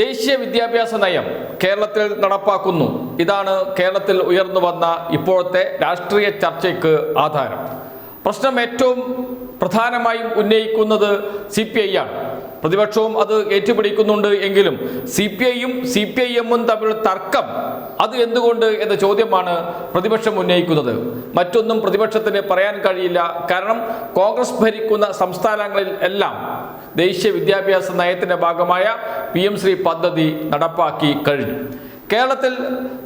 ദേശീയ വിദ്യാഭ്യാസ നയം കേരളത്തിൽ നടപ്പാക്കുന്നു. ഇതാണ് കേരളത്തിൽ ഉയർന്നു വന്ന ഇപ്പോഴത്തെ രാഷ്ട്രീയ ചർച്ചയ്ക്ക് ആധാരം. പ്രശ്നം ഏറ്റവും പ്രധാനമായും ഉന്നയിക്കുന്നത് സി പി ഐ ആണ്. പ്രതിപക്ഷവും അത് ഏറ്റുപിടിക്കുന്നുണ്ട് എങ്കിലും സി പി ഐയും സി പി ഐ എമ്മും തമ്മിലുള്ള തർക്കം അത് എന്തുകൊണ്ട് എന്ന ചോദ്യമാണ് പ്രതിപക്ഷം ഉന്നയിക്കുന്നത്. മറ്റൊന്നും പ്രതിപക്ഷത്തിന് പറയാൻ കഴിയില്ല. കാരണം കോൺഗ്രസ് ഭരിക്കുന്ന സംസ്ഥാനങ്ങളിൽ എല്ലാം ദേശീയ വിദ്യാഭ്യാസ നയത്തിന്റെ ഭാഗമായ പി എം ശ്രീ പദ്ധതി നടപ്പാക്കി കഴിഞ്ഞു. കേരളത്തിൽ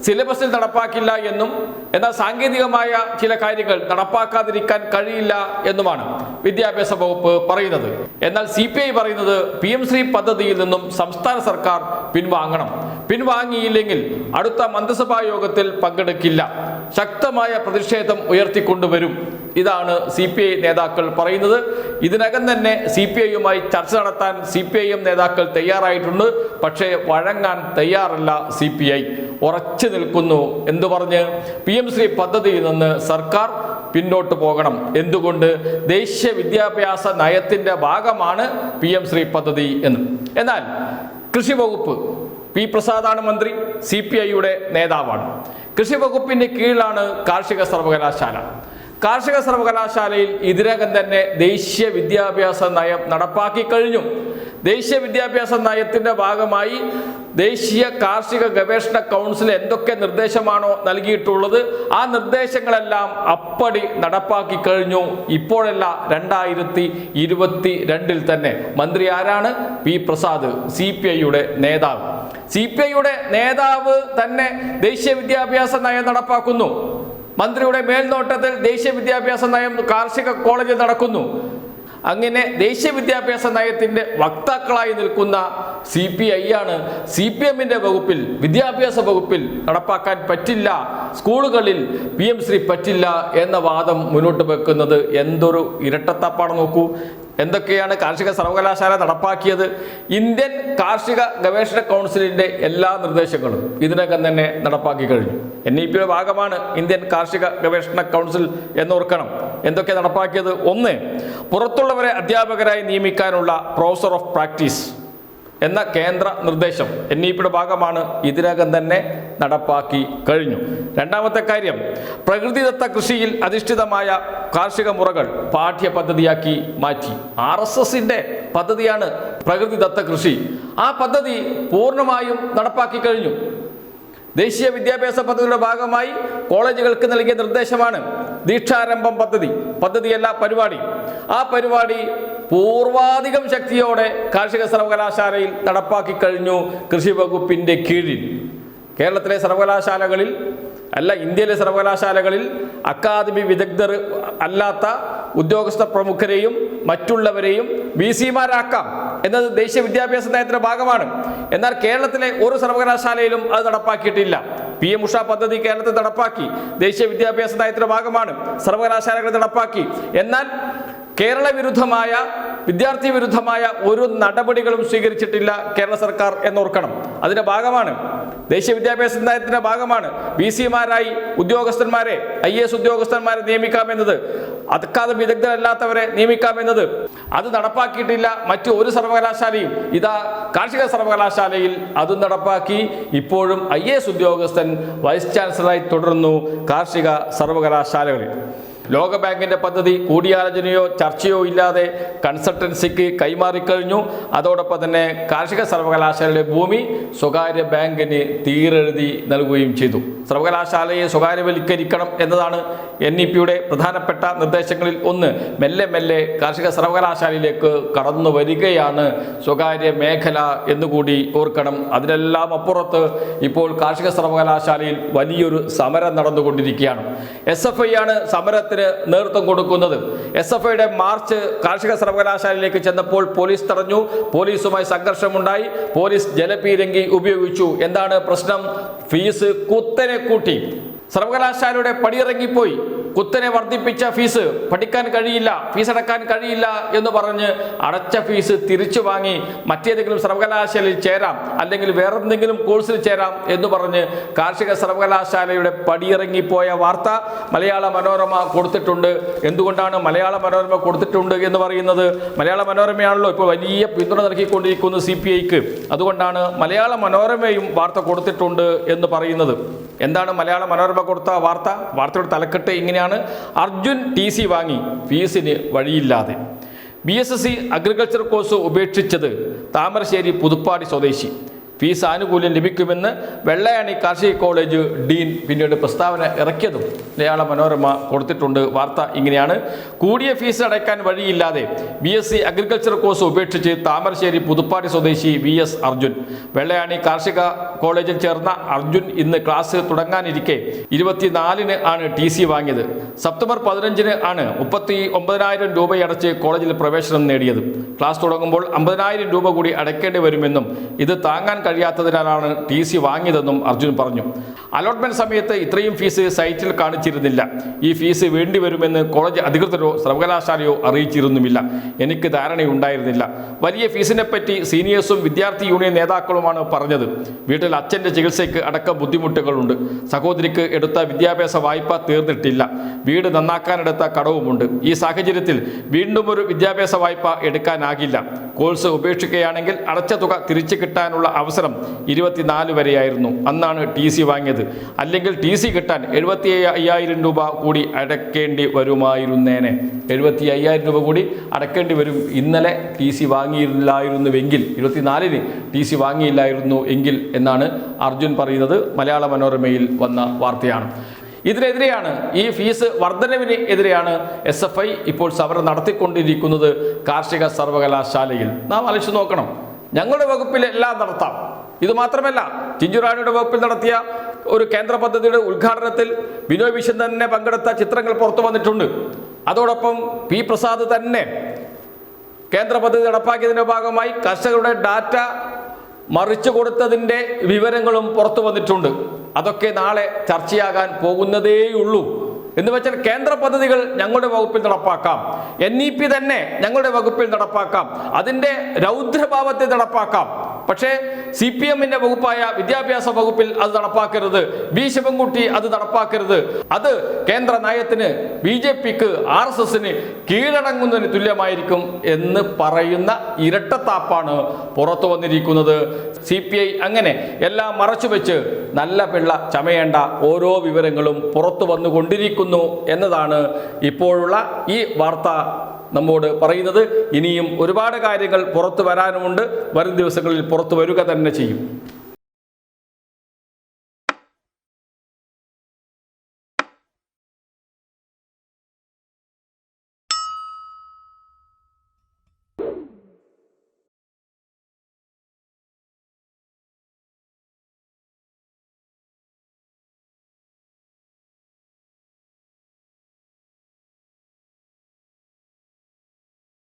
സിലബസിൽ നടപ്പാക്കില്ല എന്നും എന്നാൽ സാങ്കേതികമായ ചില കാര്യങ്ങൾ നടപ്പാക്കാതിരിക്കാൻ കഴിയില്ല എന്നുമാണ് വിദ്യാഭ്യാസ വകുപ്പ് പറയുന്നത്. എന്നാൽ സി പി ഐ പറയുന്നത് പി എം ശ്രീ പദ്ധതിയിൽ നിന്നും സംസ്ഥാന സർക്കാർ പിൻവാങ്ങണം. പിൻവാങ്ങിയില്ലെങ്കിൽ അടുത്ത മന്ത്രിസഭാ യോഗത്തിൽ പങ്കെടുക്കില്ല. ശക്തമായ പ്രതിഷേധം ഉയർത്തിക്കൊണ്ടുവരും. ഇതാണ് സി പി ഐ നേതാക്കൾ പറയുന്നത്. ഇതിനകം തന്നെ സി പി ഐയുമായി ചർച്ച നടത്താൻ സി പി ഐ എം നേതാക്കൾ തയ്യാറായിട്ടുണ്ട്. പക്ഷേ വഴങ്ങാൻ തയ്യാറല്ല സി പി ഐ. ഉറച്ചു നിൽക്കുന്നു. എന്ന് പറഞ്ഞ്? പി എം ശ്രീ പദ്ധതിയിൽ നിന്ന് സർക്കാർ പിന്നോട്ട് പോകണം. എന്തുകൊണ്ട്? ദേശീയ വിദ്യാഭ്യാസ നയത്തിന്റെ ഭാഗമാണ് പി എം ശ്രീ പദ്ധതി എന്ന്. എന്നാൽ കൃഷി വകുപ്പ് പി പ്രസാദാണ് മന്ത്രി സി പി ഐയുടെ നേതാവാണ്. കൃഷി വകുപ്പിന്റെ കീഴിലാണ് കാർഷിക സർവകലാശാല. കാർഷിക സർവകലാശാലയിൽ ഇതിനകം തന്നെ ദേശീയ വിദ്യാഭ്യാസ നയം നടപ്പാക്കി കഴിഞ്ഞു. ദേശീയ വിദ്യാഭ്യാസ നയത്തിന്റെ ഭാഗമായി ദേശീയ കാർഷിക ഗവേഷണ കൗൺസിൽ എന്തൊക്കെ നിർദ്ദേശമാണോ നൽകിയിട്ടുള്ളത് ആ നിർദ്ദേശങ്ങളെല്ലാം അപ്പടി നടപ്പാക്കി കഴിഞ്ഞു. ഇപ്പോഴല്ല രണ്ടായിരത്തി ഇരുപത്തി രണ്ടിൽ തന്നെ. മന്ത്രി ആരാണ്? പി പ്രസാദ് സി പി ഐയുടെ നേതാവ്. സി പി ഐയുടെ നേതാവ് തന്നെ ദേശീയ വിദ്യാഭ്യാസ നയം നടപ്പാക്കുന്നു. മന്ത്രിയുടെ മേൽനോട്ടത്തിൽ ദേശീയ വിദ്യാഭ്യാസ നയം കാർഷിക കോളേജ് നടക്കുന്നു. അങ്ങനെ ദേശീയ വിദ്യാഭ്യാസ നയത്തിന്റെ വക്താക്കളായി നിൽക്കുന്ന സി പി ഐ ആണ്. സി പി എമ്മിന്റെ വകുപ്പിൽ വിദ്യാഭ്യാസ വകുപ്പിൽ നടപ്പാക്കാൻ പറ്റില്ല. സ്കൂളുകളിൽ പി എം ശ്രീ പറ്റില്ല എന്ന വാദം മുന്നോട്ട് വെക്കുന്നത് എന്തൊരു ഇരട്ടത്താപ്പാണ് നോക്കൂ. എന്തൊക്കെയാണ് കാർഷിക സർവകലാശാല നടപ്പാക്കിയത്? ഇന്ത്യൻ കാർഷിക ഗവേഷണ കൗൺസിലിന്റെ എല്ലാ നിർദ്ദേശങ്ങളും ഇതിനകം തന്നെ നടപ്പാക്കി കഴിഞ്ഞു. എൻ ഇ പിയുടെ ഭാഗമാണ് ഇന്ത്യൻ കാർഷിക ഗവേഷണ കൗൺസിൽ എന്നോർക്കണം. എന്തൊക്കെ നടപ്പാക്കിയത്? ഒന്ന് പുറത്തുള്ളവരെ അധ്യാപകരായി നിയമിക്കാനുള്ള പ്രൊഫസർ ഓഫ് പ്രാക്ടീസ് എന്ന കേന്ദ്ര നിർദ്ദേശം എൻ ഇ പിയുടെ ഭാഗമാണ് ഇതിനകം തന്നെ നടപ്പാക്കി കഴിഞ്ഞു. രണ്ടാമത്തെ കാര്യം പ്രകൃതിദത്ത കൃഷിയിൽ അധിഷ്ഠിതമായ കാർഷിക മുറകൾ പാഠ്യ പദ്ധതിയാക്കി മാറ്റി ആർ എസ് എസിന്റെ പദ്ധതിയാണ് പ്രകൃതിദത്ത കൃഷി. ആ പദ്ധതി പൂർണമായും നടപ്പാക്കി കഴിഞ്ഞു. ദേശീയ വിദ്യാഭ്യാസ പദ്ധതിയുടെ ഭാഗമായി കോളേജുകൾക്ക് നൽകിയ നിർദ്ദേശമാണ് ദീക്ഷാരംഭം പദ്ധതി. പദ്ധതിയല്ല പരിപാടി. ആ പരിപാടി പൂർവാധികം ശക്തിയോടെ കാർഷിക സർവകലാശാലയിൽ നടപ്പാക്കി കഴിഞ്ഞു കൃഷി വകുപ്പിന്റെ കീഴിൽ. കേരളത്തിലെ സർവകലാശാലകളിൽ അല്ല ഇന്ത്യയിലെ സർവകലാശാലകളിൽ അക്കാദമി വിദഗ്ധർ അല്ലാത്ത ഉദ്യോഗസ്ഥ പ്രമുഖരെയും മറ്റുള്ളവരെയും വി സിമാരാക്കാം. എന്നത് ദേശീയ വിദ്യാഭ്യാസ നയത്തിന്റെ ഭാഗമാണ്. എന്നാൽ കേരളത്തിലെ ഒരു സർവകലാശാലയിലും അത് നടപ്പാക്കിയിട്ടില്ല. പി എം ഉഷ പദ്ധതി കേരളത്തിൽ നടപ്പാക്കി. ദേശീയ വിദ്യാഭ്യാസ നയത്തിന്റെ ഭാഗമാണ് സർവകലാശാലകൾ നടപ്പാക്കി. എന്നാൽ കേരള വിരുദ്ധമായ വിദ്യാർത്ഥി വിരുദ്ധമായ ഒരു നടപടികളും സ്വീകരിച്ചിട്ടില്ല കേരള സർക്കാർ എന്നോർക്കണം. അതിന്റെ ഭാഗമാണ് ദേശീയ വിദ്യാഭ്യാസ നയത്തിന്റെ ഭാഗമാണ്. ബി സിമാരായി ഉദ്യോഗസ്ഥന്മാരെ ഐ എസ് ഉദ്യോഗസ്ഥന്മാരെ നിയമിക്കാമെന്നത് അക്കാദ വിദഗ്ധരല്ലാത്തവരെ നിയമിക്കാമെന്നത് അത് നടപ്പാക്കിയിട്ടില്ല. മറ്റു ഒരു സർവകലാശാലയും ഇതാ കാർഷിക സർവകലാശാലയിൽ അതും നടപ്പാക്കി. ഇപ്പോഴും ഐ ഉദ്യോഗസ്ഥൻ വൈസ് ചാൻസലറായി തുടരുന്നു കാർഷിക സർവകലാശാലകളിൽ. ലോകബാങ്കിന്റെ പദ്ധതി കൂടിയാലോചനയോ ചർച്ചയോ ഇല്ലാതെ കൺസൾട്ടൻസിക്ക് കൈമാറിക്കഴിഞ്ഞു. അതോടൊപ്പം തന്നെ കാർഷിക സർവകലാശാലയുടെ ഭൂമി സ്വകാര്യ ബാങ്കിന് തീരെഴുതി നൽകുകയും ചെയ്തു. സർവകലാശാലയെ സ്വകാര്യവൽക്കരിക്കണം എന്നതാണ് എൻ ഇ പിയുടെ പ്രധാനപ്പെട്ട നിർദ്ദേശങ്ങളിൽ ഒന്ന്. മെല്ലെ മെല്ലെ കാർഷിക സർവകലാശാലയിലേക്ക് കടന്നു വരികയാണ് സ്വകാര്യ മേഖല എന്നുകൂടി ഓർക്കണം. അതിനെല്ലാം അപ്പുറത്ത് ഇപ്പോൾ കാർഷിക സർവകലാശാലയിൽ വലിയൊരു സമരം നടന്നുകൊണ്ടിരിക്കുകയാണ്. എസ് എഫ് ഐ ആണ് സമരത്തിന് നേതൃത്വം കൊടുക്കുന്നത്. എസ് എഫ് ഐയുടെ മാർച്ച് കാർഷിക സർവകലാശാലയിലേക്ക് ചെന്നപ്പോൾ പോലീസ് തടഞ്ഞു. പോലീസുമായി സംഘർഷമുണ്ടായി. പോലീസ് ജലപീരങ്കി ഉപയോഗിച്ചു. എന്താണ് പ്രശ്നം? ഫീസ് കുത്തനെ കൂട്ടി. സർവകലാശാലയുടെ പടിയിറങ്ങിപ്പോയി. കുത്തനെ വർദ്ധിപ്പിച്ച ഫീസ് പഠിക്കാൻ കഴിയില്ല ഫീസ് അടക്കാൻ കഴിയില്ല എന്ന് പറഞ്ഞ് അടച്ച ഫീസ് തിരിച്ചു വാങ്ങി മറ്റേതെങ്കിലും സർവകലാശാലയിൽ ചേരാം അല്ലെങ്കിൽ വേറെന്തെങ്കിലും കോഴ്സിൽ ചേരാം എന്ന് പറഞ്ഞ് കാർഷിക സർവകലാശാലയുടെ പടിയിറങ്ങിപ്പോയ വാർത്ത മലയാള മനോരമ കൊടുത്തിട്ടുണ്ട്. എന്തുകൊണ്ടാണ് മലയാള മനോരമ കൊടുത്തിട്ടുണ്ട് എന്ന് പറയുന്നത്? മലയാള മനോരമയാണല്ലോ ഇപ്പോൾ വലിയ പിന്തുണ നൽകിക്കൊണ്ടിരിക്കുന്നത് സി പി ഐക്ക്. അതുകൊണ്ടാണ് മലയാള മനോരമയും വാർത്ത കൊടുത്തിട്ടുണ്ട് എന്ന് പറയുന്നത്. എന്താണ് മലയാള മനോരമ കൊടുത്ത വാർത്ത? വാർത്തയുടെ തലക്കെട്ട് ഇങ്ങനെയാണ്. അർജുൻ ടി സി വാങ്ങി ഫീസിന് വഴിയില്ലാതെ. B S S C agriculture course ഉപേക്ഷിച്ചത് Thamarassery Puthuppadi സ്വദേശി. ഫീസ് ആനുകൂല്യം ലഭിക്കുമെന്ന് വെള്ളയാണി കാർഷിക കോളേജ് ഡീൻ പിന്നീട് പ്രസ്താവന ഇറക്കിയതും മലയാള മനോരമ കൊടുത്തിട്ടുണ്ട്. വാർത്ത ഇങ്ങനെയാണ്. കൂടിയ ഫീസ് അടയ്ക്കാൻ വഴിയില്ലാതെ B S C agriculture course ഉപേക്ഷിച്ച് താമരശ്ശേരി പുതുപ്പാടി സ്വദേശി വി എസ് അർജുൻ. വെള്ളയാണി കാർഷിക കോളേജിൽ ചേർന്ന അർജുൻ ഇന്ന് ക്ലാസ് തുടങ്ങാനിരിക്കെ ഇരുപത്തിനാലിന് ആണ് ടി സി വാങ്ങിയത്. സെപ്റ്റംബർ പതിനഞ്ചിന് ആണ് മുപ്പത്തി ഒമ്പതിനായിരം രൂപയടച്ച് കോളേജിൽ പ്രവേശനം നേടിയത്. ക്ലാസ് തുടങ്ങുമ്പോൾ അമ്പതിനായിരം രൂപ കൂടി അടയ്ക്കേണ്ടി വരുമെന്നും ഇത് താങ്ങാൻ കഴിയാത്തതിനാലാണ് ടി സി വാങ്ങിയതെന്നും അർജുൻ പറഞ്ഞു. അലോട്ട്മെന്റ് സമയത്ത് ഇത്രയും ഫീസ് സൈറ്റിൽ കാണിച്ചിരുന്നില്ല. ഈ ഫീസ് വേണ്ടിവരുമെന്ന് കോളേജ് അധികൃതരോ സർവകലാശാലയോ അറിയിച്ചിരുന്നുമില്ല. എനിക്ക് ധാരണയുണ്ടായിരുന്നില്ല. വലിയ ഫീസിനെ പറ്റി സീനിയേഴ്സും വിദ്യാർത്ഥി യൂണിയൻ നേതാക്കളുമാണ് പറഞ്ഞത്. വീട്ടിൽ അച്ഛന്റെ ചികിത്സയ്ക്ക് അടക്കം ബുദ്ധിമുട്ടുകളുണ്ട്. സഹോദരിക്ക് എടുത്ത വിദ്യാഭ്യാസ വായ്പ തീർന്നിട്ടില്ല. വീട് നന്നാക്കാനെടുത്ത കടവുമുണ്ട്. ഈ സാഹചര്യത്തിൽ വീണ്ടും ഒരു വിദ്യാഭ്യാസ വായ്പ എടുക്കാനാകില്ല. കോഴ്സ് ഉപേക്ഷിക്കുകയാണെങ്കിൽ അടച്ച തുക തിരിച്ചു കിട്ടാനുള്ള അവസരം ഇരുപത്തിനാല് വരെയായിരുന്നു. അന്നാണ് ടി സി വാങ്ങിയത്. അല്ലെങ്കിൽ ടി സി കിട്ടാൻ എഴുപത്തി അയ്യായിരം രൂപ കൂടി അടക്കേണ്ടി വരുമായിരുന്നേനെ. എഴുപത്തി അയ്യായിരം രൂപ കൂടി അടക്കേണ്ടി വരും. ഇന്നലെ ടി സി വാങ്ങിയില്ലായിരുന്നുവെങ്കിൽ ഇരുപത്തിനാലിന് ടി സി വാങ്ങിയില്ലായിരുന്നു എങ്കിൽ എന്നാണ് അർജുൻ പറയുന്നത്. മലയാള മനോരമയിൽ വന്ന വാർത്തയാണ്. ഇതിനെതിരെയാണ് ഈ ഫീസ് വർധനവിന് എതിരെയാണ് എസ് എഫ് ഐ ഇപ്പോൾ സമരം നടത്തിക്കൊണ്ടിരിക്കുന്നത് കാർഷിക സർവകലാശാലയിൽ. നാം അലച്ചു നോക്കണം. ഞങ്ങളുടെ വകുപ്പിൽ എല്ലാം നടത്താം. ഇത് മാത്രമല്ല ചിഞ്ചുറാണിയുടെ വകുപ്പിൽ നടത്തിയ ഒരു കേന്ദ്ര പദ്ധതിയുടെ ഉദ്ഘാടനത്തിൽ ബിനോയ് വിശ്വൻ തന്നെ പങ്കെടുത്ത ചിത്രങ്ങൾ പുറത്തു വന്നിട്ടുണ്ട്. അതോടൊപ്പം പി പ്രസാദ് തന്നെ കേന്ദ്ര പദ്ധതി നടപ്പാക്കിയതിന്റെ ഭാഗമായി കർഷകരുടെ ഡാറ്റ മറിച്ചു കൊടുത്തതിന്റെ വിവരങ്ങളും പുറത്തു വന്നിട്ടുണ്ട്. അതൊക്കെ നാളെ ചർച്ചയാകാൻ പോകുന്നതേയുള്ളൂ. എന്ന് വെച്ചാൽ കേന്ദ്ര പദ്ധതികൾ ഞങ്ങളുടെ വകുപ്പിൽ നടപ്പാക്കാം. എൻ ഇ പി തന്നെ ഞങ്ങളുടെ വകുപ്പിൽ നടപ്പാക്കാം. അതിന്റെ രൗദ്രഭാവത്തെ നടപ്പാക്കാം. പക്ഷേ സി പി എമ്മിന്റെ വകുപ്പായ വിദ്യാഭ്യാസ വകുപ്പിൽ അത് നടപ്പാക്കരുത്. ബി ശിവൻകുട്ടി അത് നടപ്പാക്കരുത്. അത് കേന്ദ്ര നയത്തിന് ബി ജെ പിക്ക് ആർ എസ് എസിന് കീഴടങ്ങുന്നതിന് തുല്യമായിരിക്കും എന്ന് പറയുന്ന ഇരട്ടത്താപ്പാണ് പുറത്തു വന്നിരിക്കുന്നത്. സി പി ഐ അങ്ങനെ എല്ലാം മറച്ചു വെച്ച് നല്ല പിള്ള ചമയേണ്ട ഓരോ വിവരങ്ങളും പുറത്തു വന്നുകൊണ്ടിരിക്കുന്നു എന്നതാണ് ഇപ്പോഴുള്ള ഈ വാർത്ത നമ്മോട് പറയുന്നത് ഇനിയും ഒരുപാട് കാര്യങ്ങൾ പുറത്തു വരാനുമുണ്ട്. വരും ദിവസങ്ങളിൽ പുറത്തു വരിക തന്നെ ചെയ്യും.